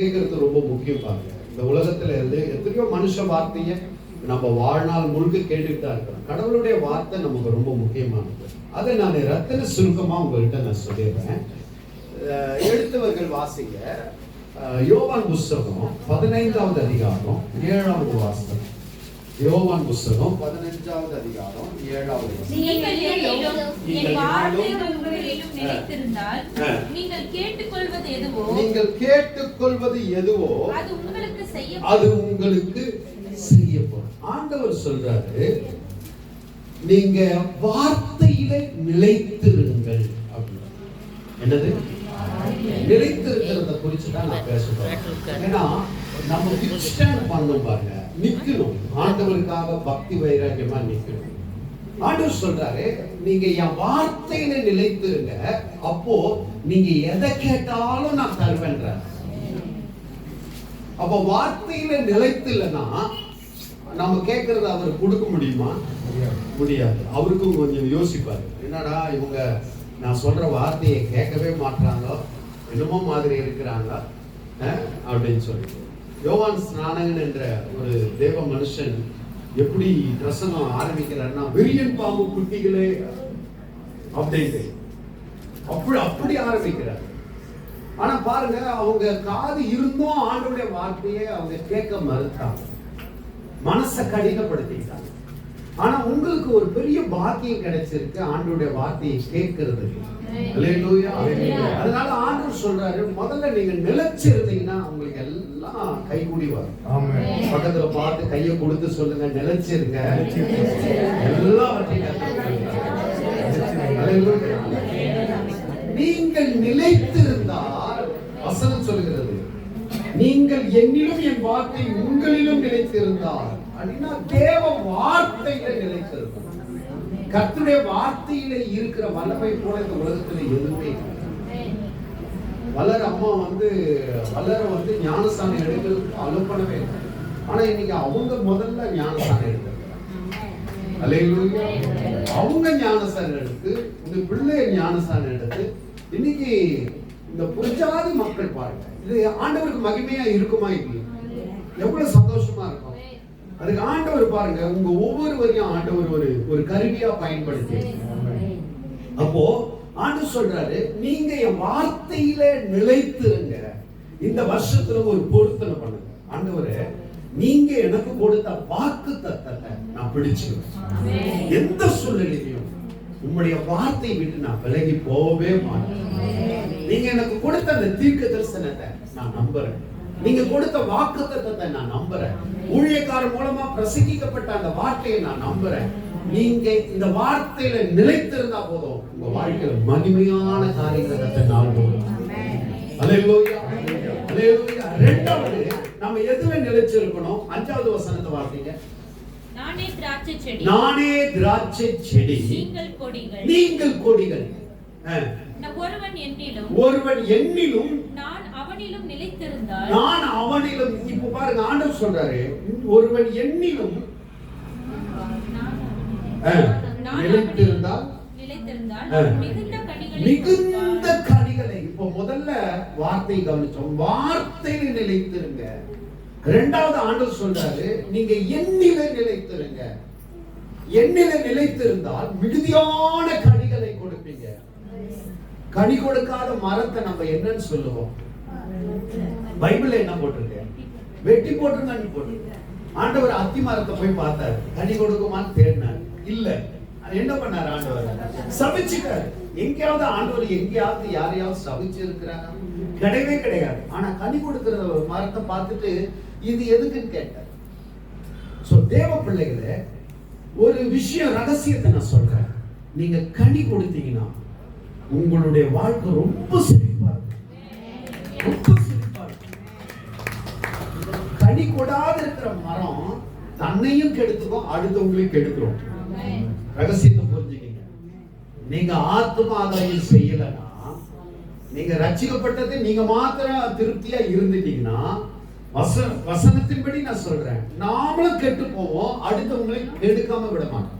கேட்கறது ரொம்ப முக்கியம் பாருங்க. இந்த உலகத்துல இருந்து எத்தனையோ மனுஷ வார்த்தையை நம்ம வாழ்நாள் முழுக்க கேட்டுட்டு தான் இருக்கிறோம் கடவுளுடைய வார்த்தை நமக்கு ரொம்ப முக்கியமானது. அதை நான் ரத்தின சுருக்கமா உங்கள்கிட்ட நான் சொல்லிடுறேன். அஹ் எழுத்தவர்கள் வாசிங்க. யோகான் யோவான் புஸ்தகம் பதினைந்தாவது அதிகாரம் ஏழாவது வாசகம். யோவான் புஸ்தகம். பதினைஞ்சாவது அதிகாரம் ஏழாவது. நீங்கள் நீங்கள் கேட்டுக்கொள்வது எதுவோ? நீங்கள் கேட்டுக்கொள்வது எதுவோ? அது உங்களுக்கு செய்ய அது உங்களுக்கு செய்யப்படும். ஆண்டவர் சொல்றாரு நீங்க வார்த்தையில நிலைத்திருங்கள் அப்படின்னு. என்னது? நிலைத்திருக்கிறத குறிச்சு தான் நான் பேசுறேன் ஏன்னா நம்ம வித்ஸ்டாண்ட் பண்ணணும் பாருங்க. நிக்கணும் ஆண்டவருக்காக பக்தி வைராக்கியமா நிக்கணும் ஆண்டவர் சொல்றாரு நீங்க என் வார்த்தையில நிலைத்திருங்க. அப்போ நீங்க எதை கேட்டாலும் நான் தருவேன்றார். அப்ப வார்த்தையில நிலைத்து இல்லைன்னா நம்ம கேட்கறத அவர் கொடுக்க முடியுமா? முடியாது. அவருக்கும் கொஞ்சம் யோசிப்பாரு. என்னடா இவங்க நான் சொல்ற வார்த்தையை கேட்கவே மாட்றாங்க என்னமோ மாதிரி இருக்கிறாங்க அப்படின்னு சொல்லிட்டு. யோவான் ஸ்நானகன் என்ற ஒரு தேவ மனுஷன் எப்படி பிரசங்கம் ஆரம்பிக்கிறாருன்னா விரியன் பாம்பு குட்டிகளே அப்படின்ட்டு. அப்படி அப்படி ஆரம்பிக்கிறார். ஆனா பாருங்க அவங்க காது இருந்தும் ஆண்டவருடைய வார்த்தையை அவங்க கேட்க மறுத்தாங்க. மனசை கடினப்படுத்திட்டாங்க. ஆனா உங்களுக்கு ஒரு பெரிய பாக்கியம் கிடைச்சிருக்கு ஆண்டவருடைய வார்த்தையை கேட்கறது. அதனால ஆண்டவர் சொல்றாரு முதல்ல நீங்க நிலைச்சு இருந்தீங்கன்னா வரும் ஆமென். பக்கத்துல பார்த்து கையை கொடுத்து சொல்லுங்க நிலைச்சிருங்க. நீங்கள் நிலைத்திருந்தால் வசனம் சொல்கிறது நீங்கள் என்னிலும் என் வார்த்தை உங்களிலும் நிலைத்திருந்தால் அப்படின்னா தேவ வார்த்தையில நிலைத்திருக்கும். கர்த்தருடைய வார்த்தையில இருக்கிற வல்லமை போல இந்த உலகத்துல எதுவுமே. வளர் அம்மா வந்து வளர வந்து ஞானஸ்தானம் எடுக்கிறதுக்கு அனுப்பணவே இல்லை. ஆனா இன்னைக்கு அவங்க முதல்ல ஞானஸ்தானம் எடுக்கிறாங்க அவங்க ஞானஸ்தானம் எடுத்து இந்த பிள்ளை ஞானஸ்தானம் எடுத்து இன்னைக்கு இந்த புரஜாதி மக்கள் பாருங்க. இது ஆண்டவருக்கு மகிமையா இருக்குமா இல்லையா? எவ்வளவு சந்தோஷமா இருக்கும். அதுக்கு ஆண்டவர் பாருங்க உங்க ஒவ்வொருவரையும் ஆண்டவர் ஒரு ஒரு கருவியா பயன்படுத்தி. அப்போ ஆண்டு சொல்றாரு நீங்க என் வார்த்தையில நிலைத்திருங்க. இந்த வருஷத்துல ஒரு பொருத்தனை பண்ணுங்க. ஆண்டவரே நீங்க எனக்கு கொடுத்த வாக்கு தத்தத்தை நான் பிடிச்சுக்கிறேன். எந்த சூழ்நிலையிலும் உங்களுடைய வார்த்தை விட்டு நான் விலகி போகவே மாட்டேன். நீங்க எனக்கு கொடுத்த அந்த தீர்க்க தரிசனத்தை நான் நம்புறேன். நீங்க கொடுத்த வாக்கு தத்தத்தை நான் நம்புறேன். ஊழியக்காரர் மூலமா பிரசங்கிக்கப்பட்ட அந்த வார்த்தையை நான் நம்புறேன். நீங்க இந்த வார்த்தையில நிலைத்திருந்தா போதும். உங்க வாழ்க்கையில மகிமையான காரியங்களை கத்த நாள் போதும் ரெண்டாவது நம்ம எதுல நிலைச்சிருக்கணும் அஞ்சாவது வசனத்தை வார்த்தைங்க நானே திராட்சை செடி. நீங்கள் கொடிகள். ஒருவன் என்னிலும். ஒருவன் என்னிலும். நான் அவனிலும் நிலைத்திருந்தால். நான் அவனிலும். இப்ப பாருங்க ஆண்டவர் சொல்றாரு ஒருவன் என்னிலும். நிலைத்திருந்தால். மிகுந்த கனிகளை இப்போ முதல்ல வார்த்தை கவனிச்சோம். வார்த்தையில் நிலைத்திருங்க. இரண்டாவது ஆண்டவர் சொல்றாரு நீங்க எண்ணில நிலைத்திருங்க. எண்ணில நிலைத்திருந்தால் மிகுதியான கனிகளை கொடுப்பீங்க. கனி கொடுக்காத மரத்தை நம்ம என்னன்னு சொல்லுவோம். பைபிள்ல என்ன போட்டிருக்கு? வெட்டி போட்டுருங்கன்னு போட்டிருக்கு. ஆண்டவர் அத்தி மரத்தை போய் பார்த்தாரு. கனி கொடுக்குமான்னு தேடினார். இல்ல. என்ன பண்ணார் ஆண்டவர்? சபிச்சுட்டாரு எங்கேயாவது ஆண்டவர் எங்கேயாவது யாரையாவது சபிச்சு இருக்கிறாரா கிடையவே கிடையாது. ஆனா கனி கொடுக்கிற மரத்தை பார்த்துட்டு இது எதுக்குன்னு கேட்டார். தேவ பிள்ளைகளை ஒரு விஷயம் ரகசியத்தை நான் சொல்றேன். நீங்க கனி கொடுத்தீங்கன்னா உங்களுடைய வாழ்க்கை ரொம்ப சிரிப்பா இருக்கும். ரொம்ப இருக்கும். கனி கொடாத இருக்கிற மரம் தன்னையும் கெடுத்துக்கும் அடுத்தவங்களையும் கெடுக்கிறோம் ரகசியத்தை புரிஞ்சுக்கீங்க. நீங்க ஆத்ம ஆதாயம் செய்யலன்னா நீங்க ரட்சிக்கப்பட்டது நீங்க மாத்திரம் திருப்தியா இருந்துட்டீங்கன்னா வச வசனத்தின்படி நான் சொல்றேன். நாமளும் கெட்டு போவோம் அடுத்தவங்களை கெடுக்காம விட மாட்டோம்.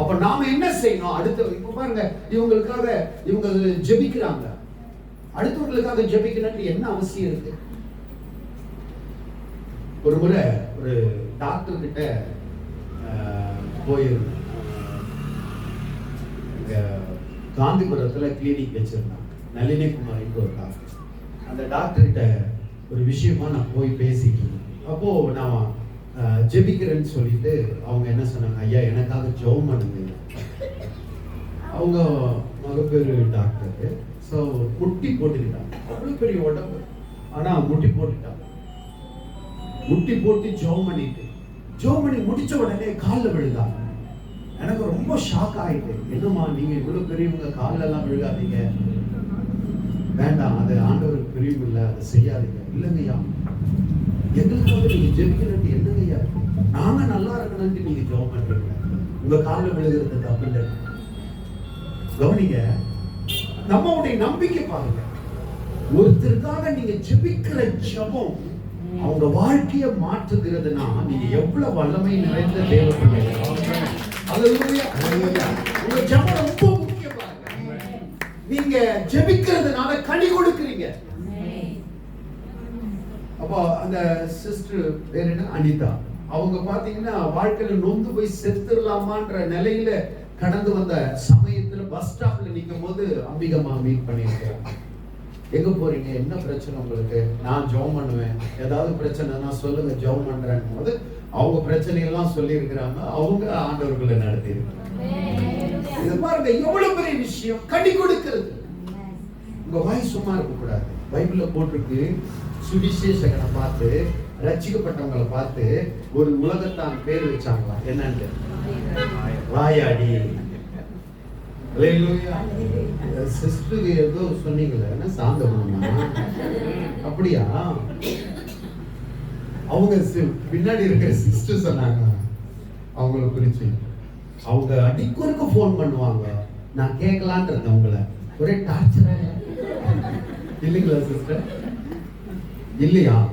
அப்ப நாம என்ன செய்யணும்? அடுத்த இப்ப பாருங்க இவங்களுக்காக இவங்க ஜெபிக்கிறாங்க. அடுத்தவங்களுக்காக ஜெபிக்கணும்னு என்ன அவசியம் இருக்கு? ஒரு முறை ஒரு டாக்டர் கிட்ட போயிருந்தேன் காந்திபுரத்தில் கிளினிக் வச்சிருந்தாங்க. நளினிகுமாரின்னு ஒரு டாக்டர் அந்த டாக்டர்கிட்ட ஒரு விஷயமா நான் போய் பேசிட்டு இருந்தேன். நான் ஜெபிக்கிறேன்னு சொல்லிட்டு அவங்க என்ன சொன்னாங்க ஐயா எனக்காக ஜெபம் பண்ணுங்க. அவங்க மகப்பேறு டாக்டர் ஸோ முட்டி போட்டுக்கிட்டாங்க. அவ்வளோ பெரிய உடம்பு. ஆனால் முட்டி போட்டுட்டாங்க. முட்டி போட்டு ஜெபம் பண்ணிட்டு ஜோமணி முடிச்ச உடனே காலில் விழுந்தாங்க எனக்கு ரொம்ப ஷாக் ஆயிட்டு என்னம்மா நீங்க இவ்வளவு பெரியவங்க கால்ல எல்லாம் விழுகாதீங்க. வேண்டாம் அது ஆண்டவருக்கு பிரியும் இல்லை அதை செய்யாதீங்க. இல்லைங்கய்யா. எங்களுக்காக நீங்க ஜெபிக்கிறது என்னங்கய்யா? நாங்க நல்லா இருக்கணும்னு நீங்க ஜெபம் பண்றீங்க. உங்க காலில் விழுகிறது தப்பு இல்லை. கவனிங்க நம்மளுடைய நம்பிக்கை பாருங்க. ஒருத்தருக்காக நீங்க ஜெபிக்கிற ஜெபம் அவங்க வாழ்க்கையை மாற்றுகிறதுனா நீங்க எவ்வளவு வல்லமை நிறைந்த தேவ உங்க ரொம்ப முக்கியம் நீங்க ஜெபிக்கிறதுனால கனி கொடுக்கிறீங்க. அப்போ அந்த சிஸ்டர் பேர் என்ன? அனிதா. அவங்க பாத்தீங்கன்னா வாழ்க்கையில நொந்து போய் செத்துடலாமான்ற நிலையில கடந்து வந்த சமயத்துல பஸ் ஸ்டாப்ல நிக்கும் போது அம்பிகமா மீட் பண்ணியிருக்கிறாங்க எங்க போறீங்க? என்ன பிரச்சனை உங்களுக்கு? நான் ஜெபம் பண்ணுவேன். ஏதாவது பிரச்சனைனா சொல்லுங்க ஜெபம் பண்றேன் போது அவங்க பிரச்சனையெல்லாம் சொல்லி இருக்கிறாங்க அவங்க ஆண்டவர்களை நடத்தி இது பாருங்க எவ்வளவு பெரிய விஷயம். கனி கொடுக்கிறது. உங்க வாய் சும்மா இருக்க கூடாது பைபிள்ல போட்டிருக்கு சுவிசேஷகனை பார்த்து ரட்சிக்கப்பட்டவங்களை பார்த்து ஒரு உலகத்தான் பேர் வச்சாங்களா என்னன்னு வாயாடி. சிஸ்டருக்கு ஏதோ சொன்னீங்களே என்ன சாந்தமா அப்படியா? அவங்க சி- பின்னாடி இருக்கிற சிஸ்டர் சொன்னாங்க. அவங்கள குறிச்சு. அவங்க அடிக்கொருக்க ஃபோன் பண்ணுவாங்க. நான் கேட்கலான் இருந்தேன் உங்களை ஒரே டார்ச்சரா இல்லைங்களா சிஸ்டர் இல்லையா?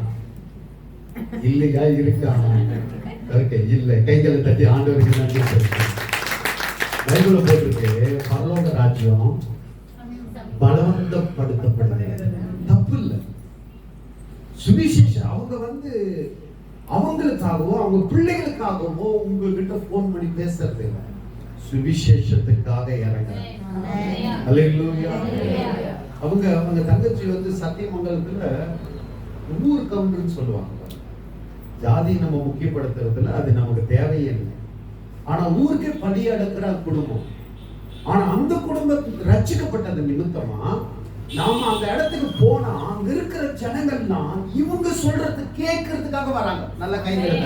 இல்லையா இருக்கா? ஓகே இல்லை. கைகளை தட்டி ஆண்டவருக்கு நன்றி பைபிள்ல போட்டிருக்கு பரலோக ராஜ்யம் பலவந்தப்படுத்தப்படுது. தப்பு இல்லை சுவிசேஷம் அவங்க வந்து அவங்களுக்காகவோ அவங்க பிள்ளைகளுக்காகவோ உங்ககிட்ட ஃபோன் பண்ணி பேசுறது இல்லை. சுவிசேஷத்துக்காக அல்லேலூயா அவங்க அவங்க தங்கச்சி வந்து சத்தியமங்கலத்துல ஊர் கவுண்டர்னு சொல்லுவாங்க. ஜாதி நம்ம முக்கியப்படுத்துறதுல அது நமக்கு தேவையே இல்லை. ஆனா ஊருக்கே பலி அடக்குற குடும்பம். ஆனா அந்த குடும்பத்துக்கு ரச்சிக்கப்பட்டது நிமித்தமா நாம அந்த இடத்துக்கு போனா அங்க இருக்கிற ஜனங்கள்லாம் இவங்க சொல்றது கேட்கறதுக்காக வராங்க. நல்ல கையில்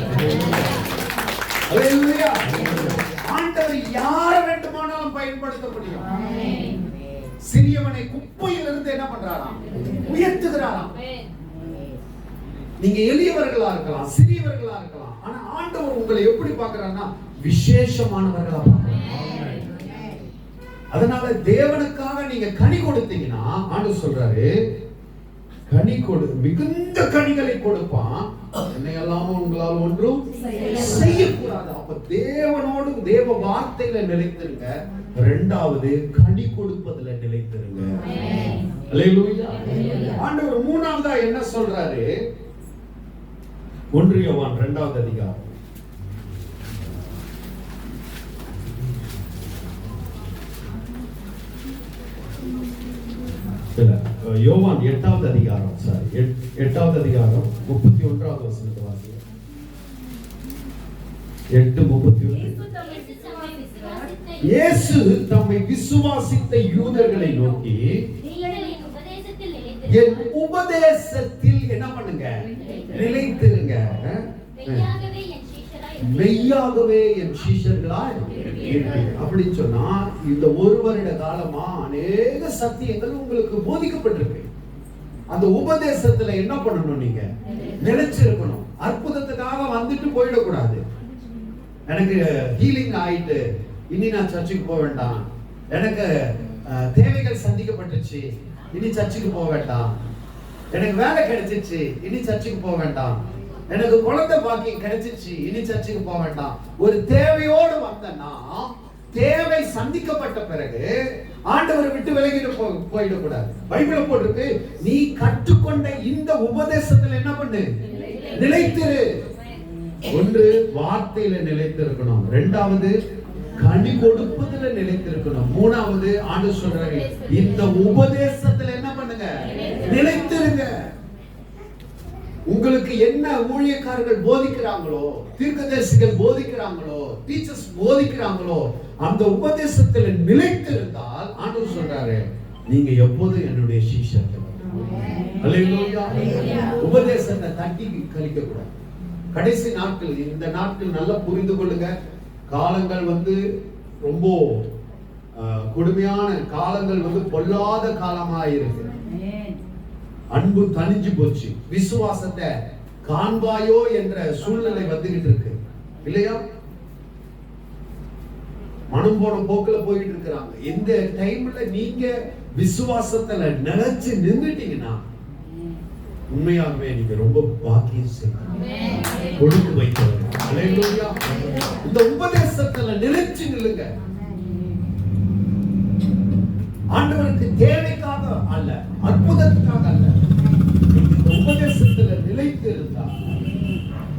ஆண்டவர் யார வேண்டுமானாலும் பயன்படுத்த முடியும். சிறியவனை குப்பையிலிருந்து என்ன பண்றாராம்? உயர்த்துகிறாராம். நீங்க எளியவர்களா இருக்கலாம் சிறியவர்களா இருக்கலாம். ஆனா ஆண்டவர் உங்களை எப்படி பார்க்கறாருன்னா விசேஷமானவர்களா அதனால தேவனுக்காக நீங்க கனி கொடுத்தீங்கன்னா ஆண்டு சொல்றாரு கனி கொடு மிகுந்த கனிகளை கொடுப்பான் என்னையெல்லாம் உங்களால் ஒன்றும் செய்யக்கூடாது. அப்ப தேவனோடு தேவ வார்த்தையில நிலைத்திருங்க. ரெண்டாவது கனி கொடுப்பதுல நிலைத்திருங்க. ஆண்டவர் மூணாவதா என்ன சொல்றாரு? ஒன்றியவான் ரெண்டாவது இரண்டாவது அதிகாரம். யோவான் எட்டாவது அதிகாரம் சாரி எட்டாவது அதிகாரம் முப்பத்தி ஒன்றாவது வசனத்தை வாசிங்க. எட்டு முப்பத்தி ஒன்று இயேசு தம்மை விசுவாசித்த யூதர்களை நோக்கி என் உபதேசத்தில் என்ன பண்ணுங்க? நிலைத்திருங்க. மெய்யாகவே என் சீஷர்களாய். அப்படின்னு சொன்னா இந்த ஒரு வருட காலமா அநேக சத்தியங்கள் உங்களுக்கு போதிக்கப்பட்டிருக்கு அந்த உபதேசத்துல என்ன பண்ணணும் நீங்க? நிலைச்சிருக்கணும் அற்புதத்துக்காக வந்துட்டு போயிடக்கூடாது. எனக்கு ஹீலிங் ஆயிட்டு இனி நான் சர்ச்சுக்கு போக வேண்டாம். எனக்கு தேவைகள் சந்திக்கப்பட்டுச்சு இனி சர்ச்சுக்கு போக வேண்டாம். எனக்கு வேலை கிடைச்சிச்சு இனி சர்ச்சுக்கு போக வேண்டாம். எனக்கு குழந்தை பாக்கியம் கிடைச்சிச்சு இனி சர்ச்சுக்கு போக வேண்டாம். ஒரு தேவையோடு வந்தனா தேவை சந்திக்கப்பட்ட பிறகு ஆண்டவரை விட்டு விலகிட்டு போ போயிடக்கூடாது. பைபிள போட்டிருக்கு நீ கற்றுக்கொண்ட இந்த உபதேசத்துல என்ன பண்ணு? நிலைத்திரு. ஒன்று வார்த்தையில நிலைத்திருக்கணும். ரெண்டாவது கனி கொடுப்பதுல நிலைத்திருக்கணும். மூணாவது ஆண்டு சொல்றாங்க இந்த உபதேசத்துல என்ன பண்ணுங்க? நிலைத்திருங்க. உங்களுக்கு என்ன ஊழியக்காரர்கள் போதிக்கிறாங்களோ தீர்க்கதரிசிகள் போதிக்கிறாங்களோ டீச்சர்ஸ் போதிக்கிறாங்களோ அந்த உபதேசத்துல நிலைத்திருந்தால் ஆண்டவர் சொல்றாரு நீங்க எப்போதும் என்னுடைய சீஷர்கள். உபதேசத்தை தட்டி கழிக்க கூடாது கடைசி நாட்கள் இந்த நாட்கள் நல்லா புரிந்து கொள்ளுங்க. காலங்கள் வந்து ரொம்ப கொடுமையான காலங்கள் வந்து பொல்லாத காலமா இருக்கு அன்பு தனிஞ்சு போச்சு. விசுவாசத்தை காண்பாயோ என்ற சூழ்நிலை வந்துகிட்டு இருக்கு. இல்லையா? மனம் போன போக்குல போயிட்டு இருக்கிறாங்க. இந்த டைம்ல நீங்க விசுவாசத்துல நினைச்சு நின்றுட்டீங்கன்னா உண்மையாகவே நீங்க ரொம்ப பாக்கியம் செய்யணும் கொடுத்து வைத்தவர். இந்த உபதேசத்துல நினைச்சு நில்லுங்க. ஆண்டவருக்கு தேவைக்காக அல்ல அற்புதத்துக்காக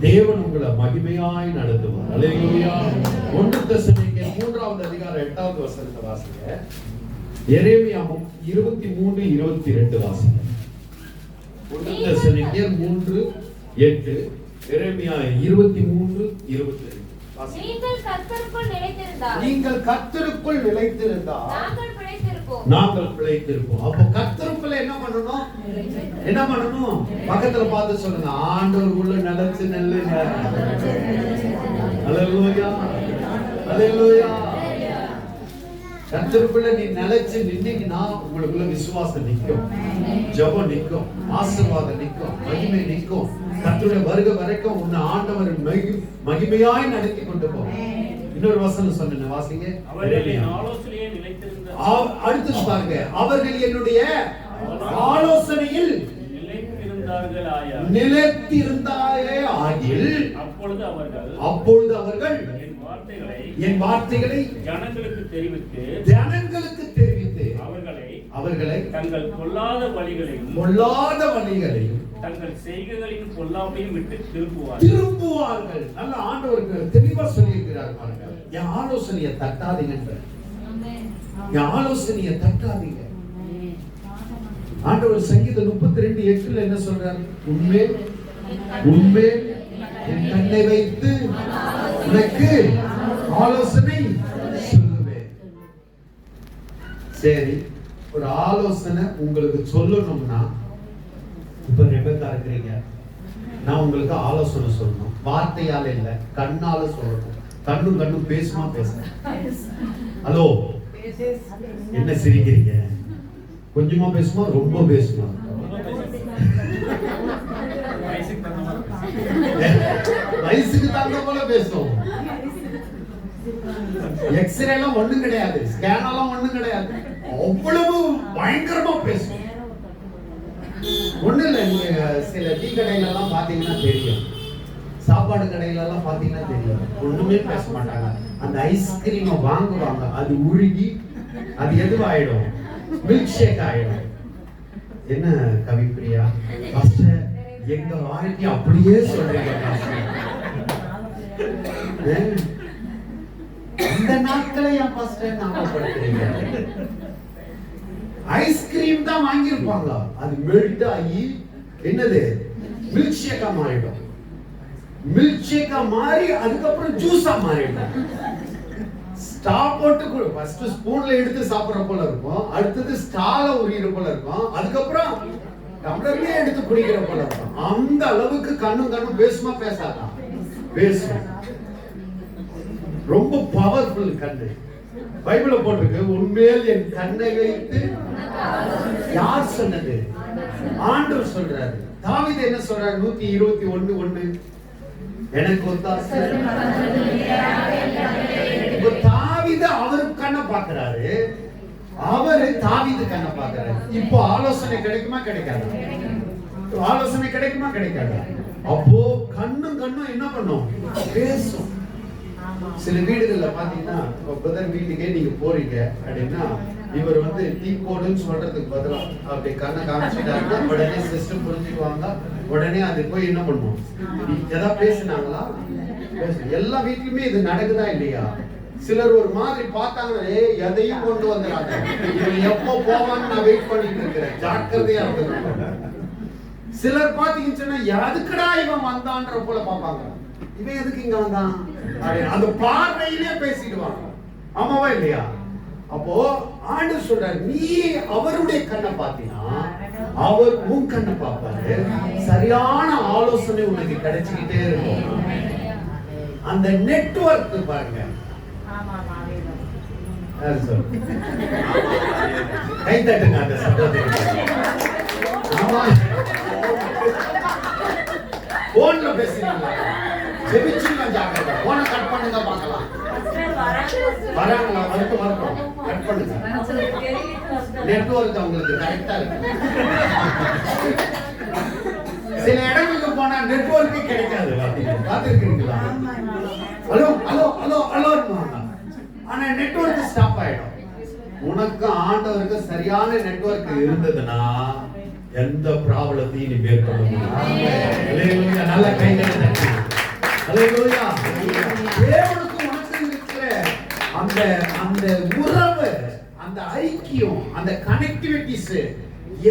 தேவன் உங்களை மகிமையாய் நடத்துவார். ஒன்று மூன்றாவது அதிகாரம் எட்டாவது வசனத்தை வாசிங்க. எரேமியா இருபத்தி மூன்று இருபத்தி ரெண்டு வாசிங்க. ஒன்று தெசலோனிக்கேயர் மூன்று எட்டு. எரேமியா இருபத்தி மூன்று இருபத்தி ரெண்டு. நீங்கள் கர்த்தருக்குள் நிலைத்திருந்தால். நீங்கள் கர்த்தருக்குள் நிலைத்திருந்தால். நாங்கள் பிழைத்திருப்போம். அப்போ கர்த்தருக்குள்ள என்ன பண்ணணும்? என்ன பண்ணணும்? பக்கத்துல பார்த்து சொல்லுங்க ஆண்டவர் உள்ள நிலைச்சு நெல்லுங்க. அல்லேலூயா அல்லேலூயா கர்த்தருக்குள்ள நீ நிலைச்சு நின்னீங்கன்னா உங்களுக்குள்ள விசுவாசம் நிக்கும் ஜெபம் நிக்கும் ஆசீர்வாதம் நிக்கும் மகிமை நிக்கும் கர்த்தருடைய வருகை வரைக்கும் உன்னை ஆண்டவர் மகி- மகிமையாய் நடத்தி கொண்டு போகும் இன்னொரு வசனம் சொன்னேன் வாசிங்க அவர்களின் ஆலோசனையே நிலைத்திருந்த ஆ- அடுத்தது பாருங்க அவர்கள் என்னுடைய ஆலோசனையில் நிலைத்திருந்தாயே ஆகில் அப்பொழுது அவர்கள் அப்பொழுது அவர்கள் என் வார்த்தைகளை என் வார்த்தைகளை ஜனங்களுக்கு தெரிவித்து ஜனங்களுக்கு தெரிவித்து அவர்களை அவர்களை தங்கள் பொல்லாத வழிகளையும் பொல்லாத வழிகளையும் தங்கள் செய்கைகளின் பொல்லாமையும் விட்டு திருப்புவார்கள் திரும்புவார்கள். நல்ல ஆண்டவருக்கு தெளிவா சொல்லியிருக்கிறார் பாருங்க என் ஆலோசனையை தட்டாதீங்கன்ற என் ஆலோசனையை தட்டாதீங்க. ஆண்டவர் சங்கீதம் முப்பத்தி ரெண்டு எட்டுல என்ன சொல்றாரு? உண்மை உண்மை என் கண்ணை வைத்து உனக்கு ஆலோசனை சொல்லுவேன். சரி ஒரு ஆலோசனை உங்களுக்கு சொல்லணும்னா இப்ப ரெபக்கா இருக்கிறீங்க. நான் உங்களுக்கு ஆலோசனை சொல்லணும். வார்த்தையால இல்ல கண்ணால சொல்லணும். கண்ணும் கண்ணும் பேசுமா பேசுறேன் ஹலோ என்ன சிரிக்கிறீங்க? கொஞ்சமா பேசுமா ரொம்ப பேசுமா? வயசுக்கு தகுந்த போல பேசும் எக்ஸ்ரே எல்லாம் ஒண்ணும் கிடையாது. ஸ்கேன் எல்லாம் ஒண்ணும் கிடையாது. அவ்வளவு பயங்கரமா பேசும் ஒண்ணு இல்ல நீங்க சில டீ கடையில எல்லாம் பாத்தீங்கன்னா தெரியும். சாப்பாடு கடையில எல்லாம் பாத்தீங்கன்னா தெரியும் ஒன்றுமே பேச மாட்டாங்க அந்த ஐஸ்கிரீமை வாங்குவாங்க. அது உருகி அது எதுவாயிடும்? மில்க் ஷேக் ஆயிடும். என்ன கவிப்பிரியா ஃபர்ஸ்ட் எங்க வாழ்க்கை அப்படியே சொல்றீங்க இந்த அந்த நாட்களை என் பாஸ்டர் ஞாபகப்படுத்துறீங்க? ஐஸ்கிரீம் தான் வாங்கியிருப்பாங்க அது மெல்ட் ஆகி என்னது? மில்க் ஷேக்கா மாறிடும். மில்க் ஷேக்கா மாறி அதுக்கப்புறம் ஜூஸா மாறிடும் ஸ்டாப் போட்டு கொடு ஃபர்ஸ்ட் ஸ்பூன்ல எடுத்து சாப்பிடுற போல இருக்கும். அடுத்தது ஸ்டால உரியிற போல இருக்கும். அதுக்கப்புறம் டம்ளர்லயே எடுத்து குடிக்கிற போல இருக்கும். அந்த அளவுக்கு கண்ணும் கண்ணும் பேசுமா பேசாதா? பேசும். ரொம்ப பவர்ஃபுல் கண்ணு. பைபிள போட்டிருக்கு உண்மையில் என் கண்ணை வைத்து யார் சொன்னது? ஆண்டவர் சொல்றாரு. தாவித என்ன சொல்றாரு? நூத்தி இருபத்தி ஒண்ணு ஒண்ணு எனக்கு தாவித அவரு கண்ண பாக்குறாரு அவரு தாவிது கண்ண பாக்குறாரு இப்போ ஆலோசனை கிடைக்குமா கிடைக்காது? ஆலோசனை கிடைக்குமா கிடைக்காது? அப்போ கண்ணும் கண்ணும் என்ன பண்ணும்? பேசும். சில வீடுகள்ல பாத்தீங்கன்னா பிரதர் வீட்டுக்கே நீங்க போறீங்க. அப்படின்னா இவர் வந்து டீ போடுன்னு சொல்றதுக்கு பதிலா. அப்படி கண்ணை காமிச்சிட்டாருன்னா உடனே சிஸ்டம் புரிஞ்சுக்குவாங்க. உடனே அது போய் என்ன பண்ணுவோம்? ஏதாவது பேசுனாங்களா? எல்லா வீட்லயுமே இது நடக்குதா இல்லையா? சிலர் ஒரு மாதிரி பார்த்தாங்கன்னா எதையும் கொண்டு வந்துடாங்க இவன் எப்போ போவான்னு நான் வெயிட் பண்ணிட்டு இருக்கிறேன். ஜாக்கிரதையா இருக்கணும் சிலர் பாத்தீங்கன்னு சொன்னா எதுக்குடா இவன் வந்தான்ற போல பாப்பாங்க இவன் எதுக்கு இங்க வந்தான்? அந்த பார்வையிலே பேசிடுவாங்க ஆமாவா இல்லையா? அப்போ ஆண்டு சொல்ற நீ அவருடைய கண்ணை பார்த்தீங்கன்னா அவர் உன் கண்ணை பார்ப்பாரு. சரியான ஆலோசனை உனக்கு கிடைச்சுக்கிட்டே இருக்கும். அந்த நெட்வொர்க் பாருங்க. சொல்லு? கை தட்டுங்க அந்த சத்தத்துக்கு ஆமா. போன்ல பேசுறீங்களா ஜெபிச்சுங்க ஜாக்கிரதை. போனை கட் பண்ணுங்க பார்க்கலாம். வராங்களா? வரட்டும் வரட்டும். கட் பண்ணுங்க. நெட்வொர்க் அவங்களுக்கு கரெக்டா இருக்கு. சில இடங்களுக்கு போனா நெட்வொர்க்கே கிடைக்காது. பாத்துருக்கீங்களா ஹலோ ஹலோ ஹலோ ஹலோ ஆனா நெட்வொர்க் ஸ்டாப் ஆயிடும். உனக்கு ஆண்டவருக்கு சரியான நெட்வொர்க் இருந்ததுன்னா எந்த ப்ராப்ளத்தையும் நீ மேற்கொள்ள முடியும். நல்ல கைகளை தட்டி அல்லேலூயா. தேவனுக்கு உனக்கு இருக்கிற அந்த அந்த உறவு அந்த ஐக்கியம் அந்த கனெக்டிவிட்டிஸ்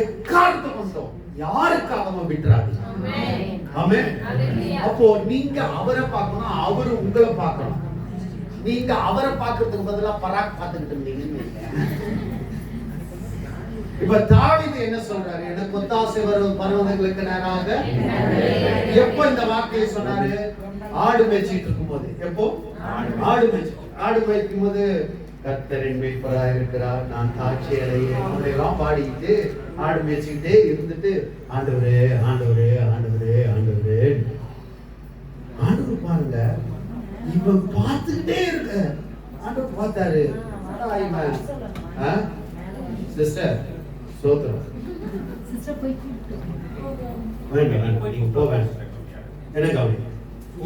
எக்காலத்தை கொண்டோம் யாருக்காகவும் விட்டுறாது ஆமென் அப்போ நீங்க அவரை பார்க்கணும் அவரு உங்களை பார்க்கணும். நீங்க அவரை பார்க்கிறதுக்கு பதிலா பராக் பார்த்துக்கிட்டு இருந்தீங்கன்னு வைங்க. இப்ப தாவீது என்ன சொல்றாரு? எனக்கு ஒத்தாசை வரும் பருவதங்களுக்கு நேராக. எப்போ இந்த வார்த்தையை சொன்னாரு? ஆடு மேய்ச்சிட்டு இருக்கும்போது. எப்போ? ஆடு மேய்ச்சி. ஆடு மேய்க்கும் போது கர்த்தரின் மேய்ப்பராக இருக்கிறார். நான் தாட்சி அடையேன் அப்படியெல்லாம் பாடிக்கிட்டு ஆடு மேய்ச்சிக்கிட்டே இருந்துட்டு ஆண்டவரே ஆண்டவரே ஆண்டவரே ஆண்டவரே. ஆண்டவர் பாருங்க இவன் பார்த்துக்கிட்டே இருக்க. ஆண்டவர் பார்த்தாரு? சிஸ்டர் சோத்திரம். வேண்டாம். என்ன கவனி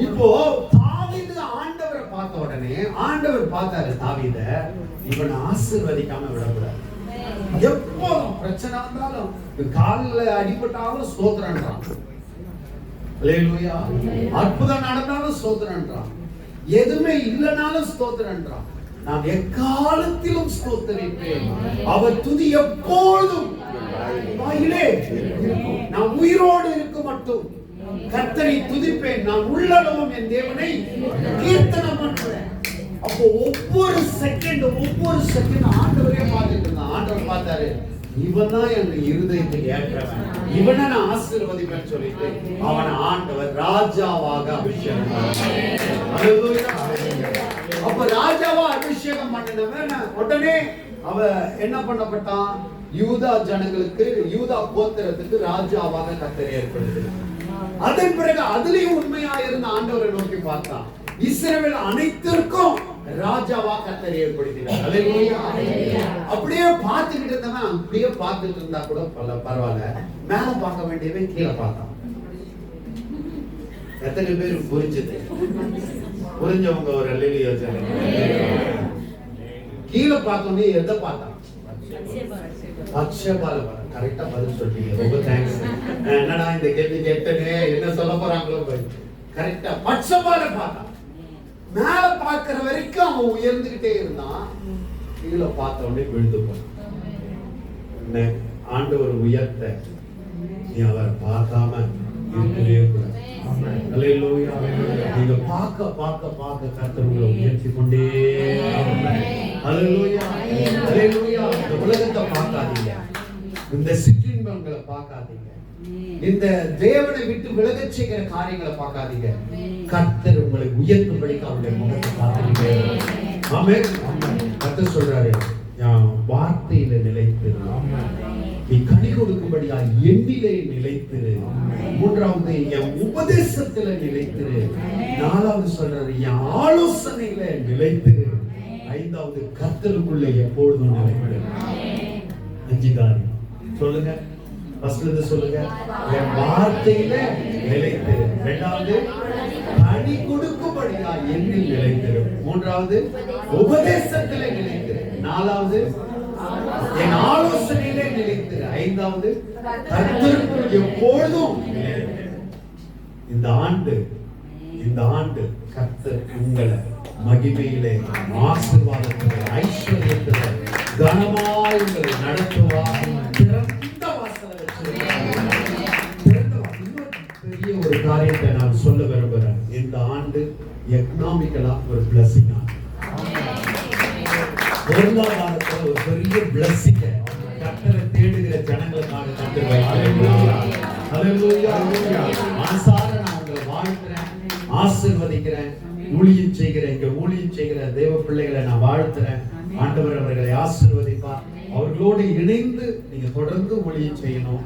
இப்போ தாவீது ஆண்டவரை பார்த்த உடனே ஆண்டவர் பார்த்தாரு தாவீத இவனை ஆசிர்வதிக்காம விடக்கூடாது. எப்போதும் பிரச்சனை வந்தாலும் கால்ல அடிபட்டாலும் ஸ்தோத்திரன்றான் அற்புதம் நடந்தாலும் ஸ்தோத்திரன்றான் எதுவுமே இல்லைனாலும் ஸ்தோத்திரன்றான் நான் எக்காலத்திலும் ஸ்தோத்திரிப்பேன். அவர் துதி எப்பொழுதும் நான் உயிரோடு இருக்க மட்டும். கர்த்தரை துதிப்பேன். நான் உள்ளளவும் என் தேவனை கீர்த்தனம் பண்ணுவேன் அப்போ ஒவ்வொரு செகண்ட் ஒவ்வொரு செகண்ட் ஆண்டவரே பார்த்துட்டு இருந்தான். ஆண்டவர் பார்த்தாரு இவன் தான் என் இருதயத்தை ஏற்றவன். இவனை நான் ஆசீர்வதிப்பேன் சொல்லிட்டு அவன் ஆண்டவர் ராஜாவாக அபிஷேகம் அப்ப ராஜாவா அபிஷேகம் பண்ணினவன் உடனே அவ என்ன பண்ணப்பட்டான்? யூதா ஜனங்களுக்கு யூதா கோத்திரத்துக்கு ராஜாவாக கத்தரை ஏற்படுத்தினான் அதன் பிறகு அதுலயும் உண்மையா இருந்த ஆண்டவரை நோக்கி பார்த்தான். இஸ்ரவேல் அனைத்திற்கும் ராஜாவா கத்தரை ஏற்படுத்தினார். அப்படியே பார்த்துக்கிட்டு இருந்தவன் அப்படியே பார்த்துட்டு இருந்தா கூட பரவாயில்ல. மேல பார்க்க வேண்டியவன் கீழே பார்த்தான். எத்தனை பேர் புரிஞ்சது? புரிஞ்சவங்க ஒரு அல்லேலியா சொல்லுங்க கீழே பார்த்தோன்னே எதை பார்த்தான்? பச்சைபால பழம் கரெக்டா பதில் சொல்றீங்க. ரொம்ப தேங்க்ஸ் என்னடா இந்த கேள்வி கேட்டனே? என்ன சொல்ல போறாங்களோ கரெக்டா பச்சைபால பார்த்தான் மேல பார்க்கிற வரைக்கும் அவன் உயர்ந்துகிட்டே இருந்தான். கீழே பார்த்த உடனே விழுந்து போனான். என்ன ஆண்டவர் உயர்த்த நீ அவரை பார்க்காம இருக்கவே கூடாது. நீங்க பார்க்க பார்க்க பார்க்க கர்த்தர் உங்களை உயர்த்தி கொண்டே அல்லேலூயா. அல்லேலூயா. இந்த உலகத்தை பார்க்காதீங்க. இந்த சிற்றின்பங்களை பார்க்காதீங்க. இந்த தேவனை விட்டு விலகச் செய்கிற காரியங்களை பார்க்காதீங்க. கர்த்தர் உங்களை உயர்த்தும்படிக்கு அவருடைய முகத்தை பார்த்துக்கிட்டே ஆமென். கர்த்தர் சொல்றாரு வார்த்தையில நிலைத்திரு. நீ கனி கொடுக்கும்படியா எண்ணிலே நிலைத்திரு. மூன்றாவது என் உபதேசத்துல நிலைத்திரு. நாலாவது சொல்றாரு என் ஆலோசனையில நிலைத்திரு. ஐந்தாவது கர்த்தருக்குள்ள எப்பொழுதும் நிலைத்திரு. அஞ்சு காரியம் சொல்லுங்க. ஃபர்ஸ்ட் சொல்லுங்க. என் வார்த்தையில நிலைத்து ரெண்டாவது பணி கொடுக்கும்படியா எண்ணில் நிலைத்திரும். மூன்றாவது உபதேசத்துல நிலைத்திரு நாலாவது என் ஆலோசனையிலே நிலைத்திரு ஐந்தாவது கர்த்தருக்குள் எப்பொழுதும் இந்த ஆண்டு இந்த ஆண்டு கர்த்தர் உங்களை மகிமையிலே ஆசீர்வாதத்திலே ஐஸ்வர்யத்தில் கனமாய் உங்களை நடத்துவார். முக்கிய ஒரு காரியத்தை நான் சொல்ல விரும்புகிறேன். இந்த ஆண்டு எக்கனாமிக்கலா ஒரு பிளஸிங் பொருளாதாரத்தில் ஒரு பெரிய பிளஸிங்க கர்த்தரை தேடுகிற ஜனங்களுக்காக கர்த்தர் நான் உங்களை வாழ்த்துறேன் ஆசிர்வதிக்கிறேன் ஊழியம் செய்கிறேன் இங்க ஊழியம் செய்கிற தேவ பிள்ளைகளை நான் வாழ்த்துறேன். ஆண்டவர் அவர்களை ஆசிர்வதிப்பார். அவர்களோடு இணைந்து நீங்க தொடர்ந்து ஊழியம் செய்யணும்.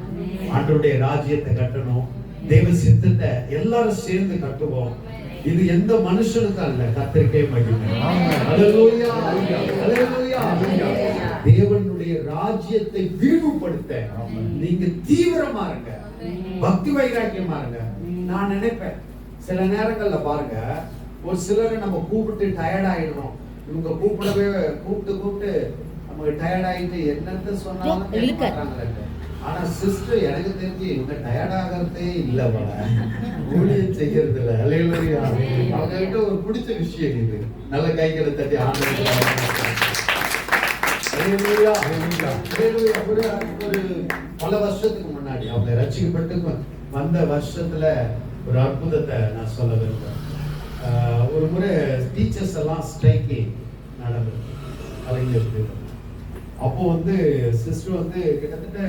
ஆண்டவருடைய ராஜ்யத்தை கட்டணும். தேவ சித்தத்தை எல்லாரும் சேர்ந்து கட்டுவோம். இது எந்த மனுஷனுக்கும் அல்ல கத்திரிக்கை மகிமை. ஹalleluya. ஹalleluya. தேவனுடைய ராஜ்யத்தை விரிவுபடுத்த நீங்க தீவிரமா இருங்க. பக்தி வைராக்கியமா இருங்க. நான் நினைப்பேன் சில நேரங்கள்ல பாருங்க ஒரு சிலரை நம்ம கூப்பிட்டு டயர்ட் ஆயிடுறோம். இவங்க கூப்பிடவே கூப்பிட்டு கூப்பிட்டு நமக்கு டயர்ட் ஆயிட்டு என்னத்த சொன்னாலும். ஆனா சிஸ்டர் எனக்கு தெரிஞ்சு இவங்க டயர்ட் ஆகிறதே இல்ல ஊழியம் செய்யறது இல்ல அலையிலா அவங்க கிட்ட ஒரு பிடிச்ச விஷயம் இது. நல்ல கைகளை தட்டி ஆண்டு ஒரு பல வருஷத்துக்கு முன்னாடி அவங்க ரசிக்கப்பட்டு வந்த வருஷத்துல ஒரு அற்புதத்தை நான் சொல்ல விரும்புறேன். ஆஹ் ஒரு முறை டீச்சர்ஸ் எல்லாம் ஸ்ட்ரைக்கிங் நடந்தது. கலைஞர் அப்போ வந்து சிஸ்டர் வந்து கிட்டத்தட்ட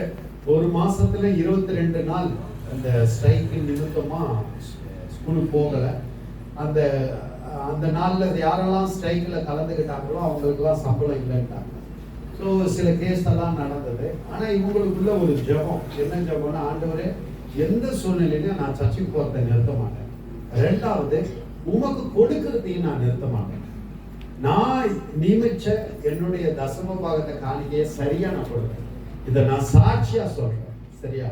ஒரு மாசத்துல இருபத்தி ரெண்டு நாள் அந்த ஸ்ட்ரைக்கு நிமித்தமா ஸ்கூலுக்கு போகல. அந்த அந்த நாள்ல யாரெல்லாம் ஸ்ட்ரைக்ல கலந்துக்கிட்டாங்களோ அவங்களுக்குலாம் சம்பளம் இல்லைன்ட்டாங்க. ஸோ சில கேஸ் எல்லாம் நடந்தது. ஆனா இவங்களுக்குள்ள ஒரு ஜெபம். என்ன ஜபம்னா ஆண்டவரே எந்த சூழ்நிலையிலும் நான் சர்ச்சுக்கு போகிறத நிறுத்த மாட்டேன். ரெண்டாவது உமக்கு கொடுக்கறதையும் நான் நிறுத்த மாட்டேன். நான் நியமிச்ச என்னுடைய தசம பாகத்தை காணிக்கையை சரியா நான் கொடுப்பேன். இதை நான் சாட்சியா சொல்றேன். சரியா?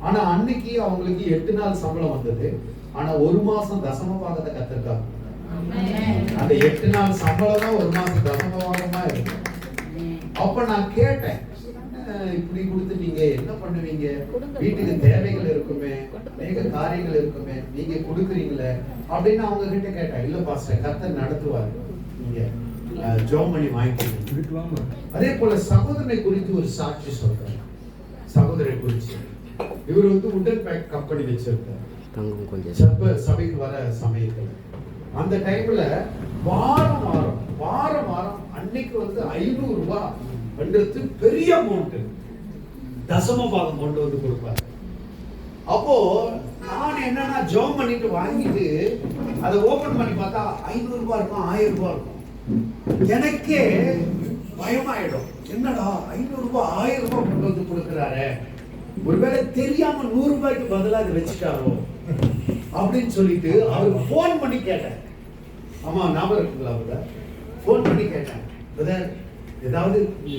ஆனா அன்னைக்கு அவங்களுக்கு எட்டு நாள் சம்பளம் வந்தது. ஆனா ஒரு மாசம் தசம பாகத்தை கத்திருக்காங்க. அந்த எட்டு நாள் சம்பளம் தான் ஒரு மாசம் தசம பாகமா இருக்கு. அப்ப நான் கேட்டேன். "என்ன இப்படி கொடுத்துட்டீங்க? என்ன பண்ணுவீங்க? வீட்டுக்கு தேவைகள் இருக்குமே. அநேக காரியங்கள் இருக்குமே. நீங்க கொடுக்குறீங்களே? அப்படின்னு அவங்க கிட்ட கேட்டேன். இல்ல பாஸ்டர். கர்த்தர் நடத்துவாரு. நீங்க ஜெபம் பண்ணி வாங்கிக்கோங்க அதே போல சகோதரனை குறித்து ஒரு சாட்சி சொல்றேன் சகோதரை குறித்து. இவர் வந்து உடன் பேக் கம்பெனி வச்சிருக்காரு. தங்கம் கொஞ்சம். சபை சபைக்கு வர சமயத்துல. அந்த டைம்ல வாரம் வாரம் வாரம் வாரம் அன்னைக்கு வந்து ஐநூறு ரூபாய் பண்றது பெரிய அமௌண்ட் தசம பாகம் கொண்டு வந்து கொடுப்பாரு. அப்போ நான் என்னன்னா ஜோம் பண்ணிட்டு வாங்கிட்டு அதை ஓபன் பண்ணி பார்த்தா ஐநூறு ரூபாய் இருக்கும் ஆயிரம் ரூபாய் இருக்கும். எனக்கே பயமாயிடும். என்னடா ஐநூறு ரூபாய் ஆயிரம் ரூபாய் கொண்டு வந்து கொடுக்குறாரு. ஒருவேளை தெரியாம நூறு ரூபாய்க்கு பதிலாக அதை வச்சுட்டாரோ? அப்படின்னு சொல்லிட்டு அவருக்கு ஃபோன் பண்ணி கேட்டேன் ஆமா ஞாபகம் இருக்குங்களா அவர் ஃபோன் பண்ணி கேட்டேன் பிரதர் ஏதாவது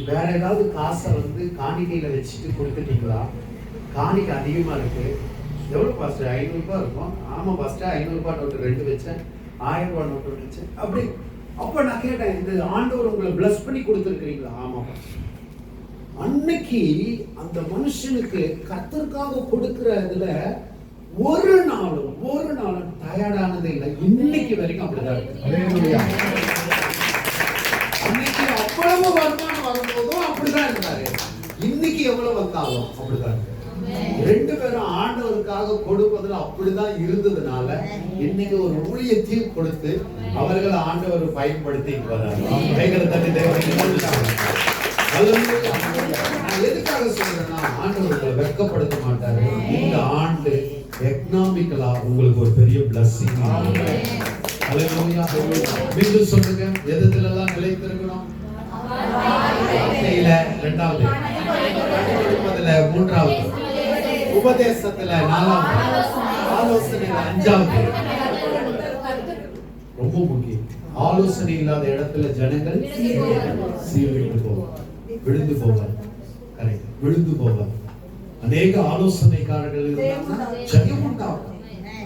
வேற ஏதாவது காசை வந்து காணிக்கையில வச்சுட்டு கொடுத்துட்டீங்களா? காணிக்கை அதிகமா இருக்கு. எவ்வளவு பாஸ்டர் ஐநூறுபா இருக்கும்? ஆமா பாஸ்டர் ஐநூறு நோட்டு ரெண்டு வச்சேன். ஆயிரம் ரூபாய் நோட்டு வச்சேன். அப்படி அப்ப நான் கேட்டேன் இந்த ஆண்டவர் உங்களை பிளஸ் பண்ணி கொடுத்துருக்கீங்களா ஆமா. அன்னைக்கு அந்த மனுஷனுக்கு கத்தருக்காக கொடுக்கிற இதுல ஒரு நாளும் ஒரு நாளும் டயர்டானது இல்லை. இன்னைக்கு வரைக்கும் அப்படிதான் இருக்கு. அன்னைக்கு அவ்வளவு வருமானம் வரும்போதும் அப்படிதான் இருந்தாரு. இன்னைக்கு எவ்வளவு வந்தாலும் அப்படிதான் இருக்கு. ரெண்டு பேரும் ஆண்டவருக்காக கொடுப்பதுல அப்படிதான் இருந்ததுனால இன்னைக்கு ஒரு ஊழியத்தையும் கொடுத்து அவர்கள் ஆண்டவர் பயன்படுத்தி எதுக்காக சொல்றேன்னா ஆண்டவர் உங்களை வெட்கப்படுத்த மாட்டாரு. இந்த ஆண்டு எக்கனாமிக்கலா உங்களுக்கு ஒரு பெரிய பிளஸ்ஸிங் மீண்டும் சொல்லுங்க எதுல எல்லாம் நிலைத்திருக்கணும் ரெண்டாவது. மூன்றாவது. உபதேசத்துல நாலாவது ஆலோசனையில அஞ்சாவது ரொம்ப முக்கியம். ஆலோசனை இல்லாத இடத்துல ஜனங்கள் சீவிட்டு போவார் விழுந்து போவார் கரெக்ட் விழுந்து போவார் அநேக ஆலோசனைக்காரர்கள் இருந்தாங்கன்னா ஜெயம் உண்டாகும்.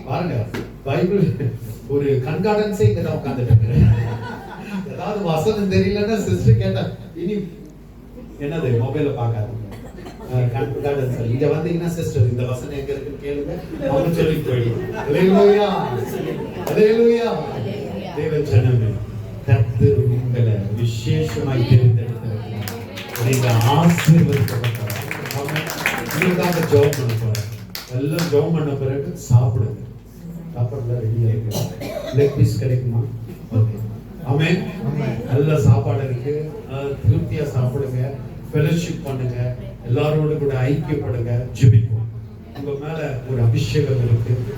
பாருங்க பைபிள் ஒரு கண்கார்டன்ஸே இங்க நான் உட்கார்ந்துட்டு ஏதாவது வசனம் தெரியலன்னா சிஸ்டர் கேட்டா இனி என்னது? மொபைல பாக்காது கார்டன் சார் இங்க வந்தீங்கன்னா சிஸ்டர் இந்த வசனம் எங்க இருக்குன்னு கேளுங்க. அவங்க சொல்லி அல்லேலூயா தேவ ஜனமே கர்த்தர் உங்களை விசேஷமாய் தெரிந்தெடுத்திருக்கிறார் நீங்க. உங்களுக்காக ஜெபம் பண்ண போறேன். எல்லாம் ஜெபம் பண்ண பிறகு சாப்பிடுங்க. சாப்பாடுலாம் ரெடியா இருக்கு லெக் பீஸ் கிடைக்குமா? Okay amen. நல்ல சாப்பாடு இருக்கு. திருப்தியா சாப்பிடுங்க. ஃபெலோஷிப் பண்ணுங்க. எல்லாரோட கூட ஐக்கியப்படுங்க ஜெபிப்போம். உங்க மேல ஒரு அபிஷேகம் இருக்கு.